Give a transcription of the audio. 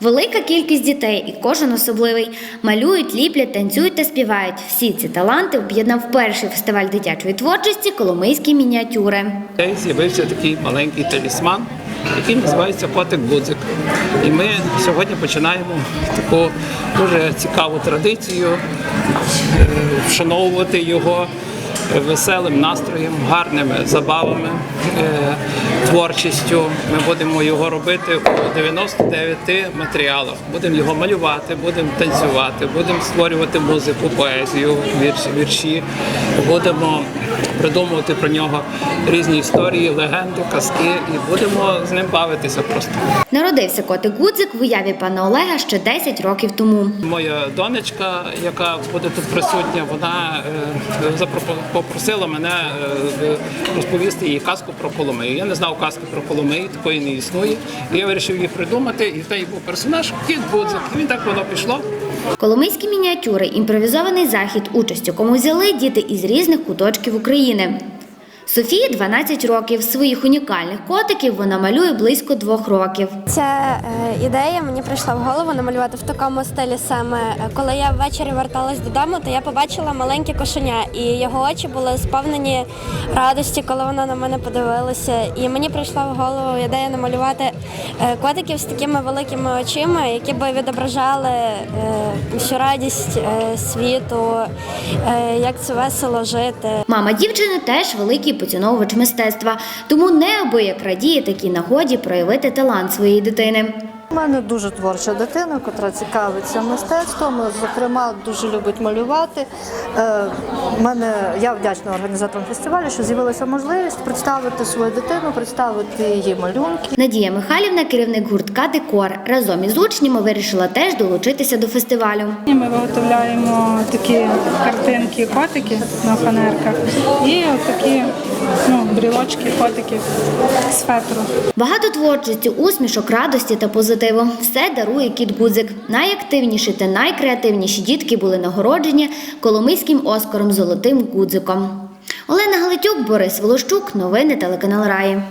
Велика кількість дітей, і кожен особливий. Малюють, ліплять, танцюють та співають. Всі ці таланти об'єднав перший фестиваль дитячої творчості Коломийські мініатюри. З'явився такий маленький талісман, який називається котик Гудзик. І ми сьогодні починаємо таку дуже цікаву традицію е, вшановувати його веселим настроєм, гарними забавами, е, творчістю. Ми будемо його робити у 99 матеріалах. Будемо його малювати, будемо танцювати, будемо створювати музику, поезію, вірші, вірші. Будемо придумувати про нього різні історії, легенди, казки, і будемо з ним бавитися просто. Народився котик Гудзик в уяві пана Олега ще 10 років тому. Моя донечка, яка буде тут присутня, вона е, попросила мене е, розповісти їй казку про Коломию. Я не знав казки про Коломию, такої не існує. І я вирішив її придумати, і в неї був персонаж Кіт Гудзик. І він так воно пішло. Коломийські мініатюри імпровізований захід, участь у кому взяли діти із різних куточків України. Софії 12 років. Своїх унікальних котиків вона малює близько двох років. Ця е, ідея мені прийшла в голову намалювати в такому стилі саме. Е, Коли я ввечері верталась додому, то я побачила маленьке кошеня, і його очі були сповнені радості, коли вона на мене подивилася. І мені прийшла в голову ідея намалювати е, котиків з такими великими очима, які би відображали е, всю радість е, світу, е, як це весело жити. Мама дівчини теж великий поціновувач мистецтва, тому неабияк радіє такій нагоді проявити талант своєї дитини. У мене дуже творча дитина, яка цікавиться мистецтвом. Зокрема, дуже любить малювати. Е, мене я вдячна організаторам фестивалю, що з'явилася можливість представити свою дитину, представити її малюнки. Надія Михайлівна, керівник гуртка Декор, разом із учнями вирішила теж долучитися до фестивалю. Ми виготовляємо такі картинки, котики на фанерках і такі ну, брілочки, котики з фетру. Багато творчості, усмішок, радості та позитиву. Все дарує кіт Гудзик. Найактивніші та найкреативніші дітки були нагороджені Коломийським Оскаром Золотим Гудзиком. Олена Галитюк, Борис Волощук. Новини телеканал Раї.